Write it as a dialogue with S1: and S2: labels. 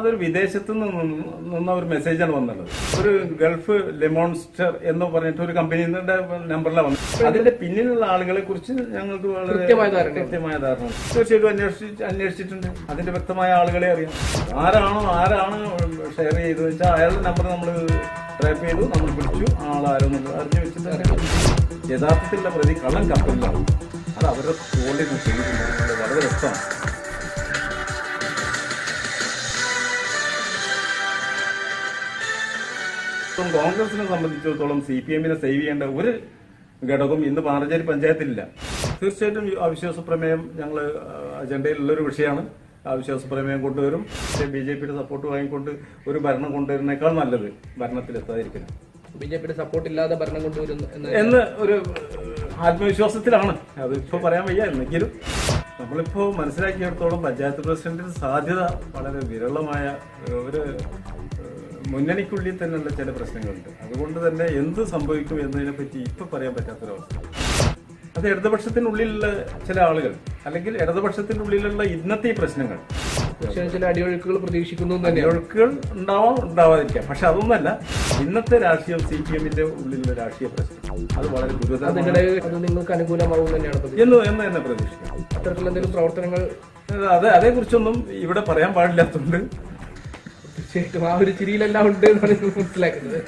S1: അതൊരു വിദേശത്ത് നിന്ന് ഒരു മെസ്സേജാണ് വന്നത്. ഒരു ഗൾഫ് ലെമോൺസ്റ്റർ എന്ന് പറഞ്ഞിട്ട് ഒരു കമ്പനിയുടെ നമ്പറിലാണ് വന്നത്. അതിന്റെ പിന്നിലുള്ള ആളുകളെ കുറിച്ച് ഞങ്ങൾക്ക് വളരെ
S2: കൃത്യമായ ധാരണ.
S1: തീർച്ചയായിട്ടും അന്വേഷിച്ച് അന്വേഷിച്ചിട്ടുണ്ട്. അതിന്റെ വ്യക്തമായ ആളുകളെ അറിയാം. ആരാണോ ആരാണ് ഷെയർ ചെയ്തത് വെച്ചാൽ അയാളുടെ നമ്പർ നമ്മൾ ട്രാപ്പ് ചെയ്തു നമ്മൾ പിടിച്ചു ആളാരെന്നുള്ളത് അറിഞ്ഞു വെച്ചിട്ട് യഥാർത്ഥത്തിലുള്ള പ്രതി കള്ളം കപ്പലിലാണ് അത് അവരുടെ തോളിൽ നിന്ന് വളരെ വ്യക്തമാണ്. ഇപ്പം കോൺഗ്രസിനെ സംബന്ധിച്ചിടത്തോളം സി പി എമ്മിനെ സേവ് ചെയ്യേണ്ട ഒരു ഘടകം ഇന്ന് പാറഞ്ചേരി പഞ്ചായത്തിലില്ല. തീർച്ചയായിട്ടും അവിശ്വാസ പ്രമേയം ഞങ്ങൾ അജണ്ടയിലുള്ളൊരു വിഷയമാണ്. അവിശ്വാസ പ്രമേയം കൊണ്ടുവരും. പക്ഷേ ബി ജെ പിയുടെ സപ്പോർട്ട് വാങ്ങിക്കൊണ്ട് ഒരു ഭരണം കൊണ്ടുവരുന്നേക്കാൾ നല്ലത് ഭരണത്തിലെത്താതിരിക്കുന്നു
S2: ബി ജെ പിയുടെ സപ്പോർട്ട് ഇല്ലാതെ ഭരണം കൊണ്ടുവരുന്നു എന്ന്
S1: ഒരു ആത്മവിശ്വാസത്തിലാണ്. അത് ഇപ്പോൾ പറയാൻ വയ്യ. എന്നെങ്കിലും നമ്മളിപ്പോൾ മനസ്സിലാക്കിയിടത്തോളം പഞ്ചായത്ത് പ്രസിഡന്റിന് സാധ്യത വളരെ വിരളമായ ഒരു മുന്നണിക്കുള്ളിൽ തന്നെയുള്ള ചില പ്രശ്നങ്ങളുണ്ട്. അതുകൊണ്ട് തന്നെ എന്ത് സംഭവിക്കും എന്നതിനെ പറ്റി ഇപ്പൊ പറയാൻ പറ്റാത്തൊരവസ്ഥ. അത് ഇടതുപക്ഷത്തിനുള്ളിലുള്ള ചില ആളുകൾ അല്ലെങ്കിൽ ഇടതുപക്ഷത്തിനുള്ളിലുള്ള ഇന്നത്തെ ഈ പ്രശ്നങ്ങൾ.
S2: പക്ഷേ ചില അടിയൊഴുക്കുകൾ പ്രതീക്ഷിക്കുന്നു
S1: അടിയൊഴുക്കുകൾ ഉണ്ടാവാം ഉണ്ടാവാതിരിക്കാം. പക്ഷെ അതൊന്നല്ല ഇന്നത്തെ രാഷ്ട്രീയം സി പി എമ്മിന്റെ ഉള്ളിലുള്ള രാഷ്ട്രീയ പ്രശ്നം. അത് വളരെ ഗുരുതരമാണ്.
S2: അതിനിടെ അത് നിങ്ങൾക്ക് അനുകൂലമാവും തന്നെയാണ്
S1: എന്ന് തന്നെ പ്രതീക്ഷിക്കാം.
S2: അത്തരത്തിലുള്ള എന്തെങ്കിലും പ്രവർത്തനങ്ങൾ
S1: അതേ അതേക്കുറിച്ചൊന്നും ഇവിടെ പറയാൻ പാടില്ലാത്തതുകൊണ്ട്
S2: തീർച്ചയായിട്ടും ആ ഒരു ചിരിയിലെല്ലാം ഉണ്ട് എന്നാണ് മനസ്സിലാക്കുന്നത്.